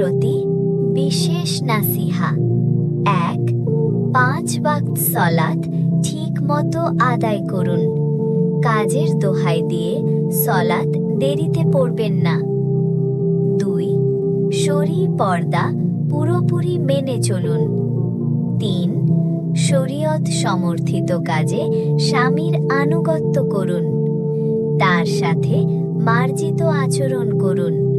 প্রতি বিশেষ নাসিহা। এক, পাঁচ ওয়াক্ত সলাত ঠিক মতো আদায় করুন। কাজের দোহাই দিয়ে সলাত দেরিতে পড়বেন না। দুই, শরী পর্দা পুরোপুরি মেনে চলুন। তিন, শরীয়ত সমর্থিত কাজে স্বামীর আনুগত্য করুন। তার সাথে মার্জিত আচরণ করুন।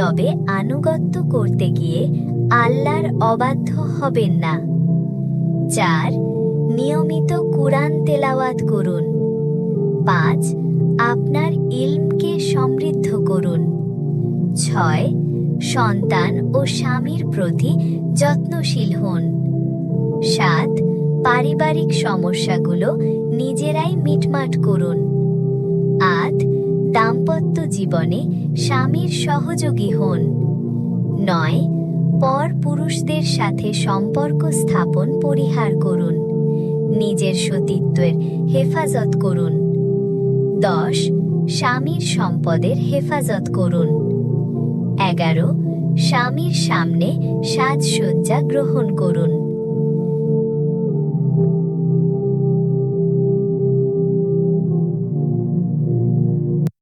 তবে আনুগত্য করতে গিয়ে আল্লাহর অবাধ্য হবেন না। চার, নিয়মিত কুরআন তেলাওয়াত করুন। পাঁচ, আপনার ইলমকে সমৃদ্ধ করুন। ছয়, সন্তান ও স্বামীর প্রতি যত্নশীল হন। সাত, পারিবারিক সমস্যাগুলো নিজেরাই মিটমাট করুন। জীবনে স্বামীর সহযোগী হন। নয়, পর পুরুষদের সাথে সম্পর্ক স্থাপন পরিহার করুন। নিজের সতীত্বের হেফাজত করুন। দশ, স্বামীর সম্পদের হেফাজত করুন। এগারো, স্বামীর সামনে সাজসজ্জা গ্রহণ করুন।